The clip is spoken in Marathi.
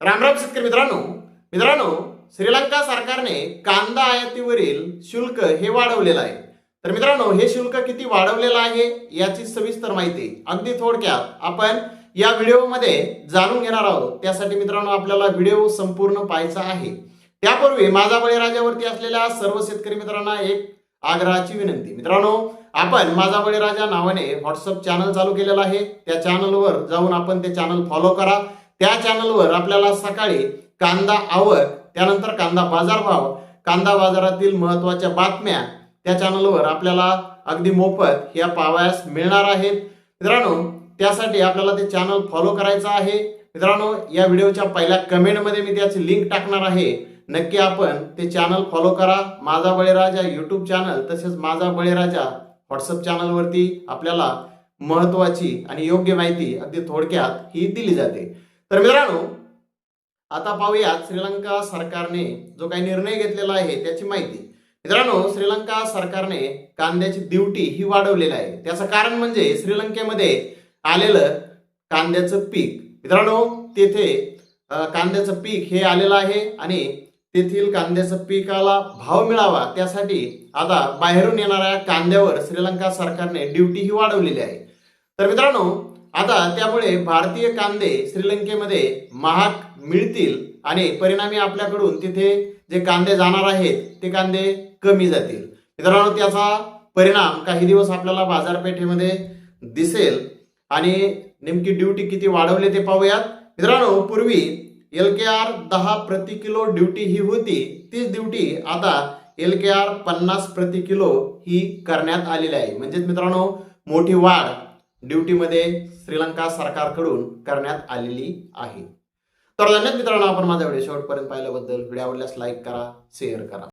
रामराम शेतकरी मित्रांनो. मित्रांनो श्रीलंका सरकारने कांदा आयातीवरील शुल्क हे वाढवलेलं आहे. तर मित्रांनो हे शुल्क किती वाढवलेलं आहे याची सविस्तर माहिती अगदी थोडक्यात आपण या व्हिडिओमध्ये जाणून घेणार आहोत. त्यासाठी मित्रांनो आपल्याला व्हिडिओ संपूर्ण पाहायचा आहे. त्यापूर्वी माझा बळीराजावरती असलेल्या सर्व शेतकरी मित्रांना एक आग्रहाची विनंती. मित्रांनो आपण माझा बळीराजा नावाने व्हॉट्सअप चॅनल चालू केलेला आहे. त्या चॅनलवर जाऊन आपण ते चॅनल फॉलो करा. त्या चॅनलवर आपल्याला सकाळी कांदा आवक त्यानंतर कांदा बाजारभाव कांदा बाजारातील महत्त्वाच्या बातम्या त्या चॅनलवर आपल्याला अगदी मोफत या पावयास मिळणार आहेत. मित्रांनो त्यासाठी आपल्याला ते चॅनल फॉलो करायचं आहे. मित्रांनो या व्हिडिओच्या पहिल्या कमेंटमध्ये मी त्याची लिंक टाकणार आहे. नक्की आपण ते चॅनल फॉलो करा. माझा बळीराजा यूट्यूब चॅनल तसेच माझा बळीराजा व्हॉट्सअप चॅनलवरती आपल्याला महत्वाची आणि योग्य माहिती अगदी थोडक्यात ही दिली जाते. तर मित्रांनो आता पाहूयात श्रीलंका सरकारने जो काही निर्णय घेतलेला आहे त्याची माहिती. मित्रांनो श्रीलंका सरकारने कांद्याची ड्युटी ही वाढवलेली आहे. त्याचं कारण म्हणजे श्रीलंकेमध्ये आलेलं कांद्याचं पीक. मित्रांनो तेथे कांद्याचं पीक हे आलेलं आहे आणि तेथील कांद्याचं पिकाला भाव मिळावा त्यासाठी आता बाहेरून येणाऱ्या कांद्यावर श्रीलंका सरकारने ड्युटी ही वाढवलेली आहे. तर मित्रांनो आता त्यामुळे भारतीय कांदे श्रीलंकेमध्ये महाग मिळतील आणि परिणामी आपल्याकडून तिथे जे कांदे जाणार आहेत ते कांदे कमी जातील. मित्रांनो त्याचा परिणाम काही दिवस आपल्याला बाजारपेठेमध्ये दिसेल आणि नेमकी ड्युटी किती वाढवले ते पाहूयात. मित्रांनो पूर्वी एल के आर दहा प्रति किलो ड्युटी ही होती तीच ड्युटी आता एल के आर पन्नास प्रति किलो ही करण्यात आलेली आहे. म्हणजेच मित्रांनो मोठी वाढ ड्युटीमध्ये श्रीलंका सरकारकडून करण्यात आलेली आहे. तर धन्यवाद मित्रांनो आपण माझा व्हिडिओ शेवटपर्यंत पाहिल्याबद्दल. व्हिडिओ आवडल्यास लाईक करा शेअर करा.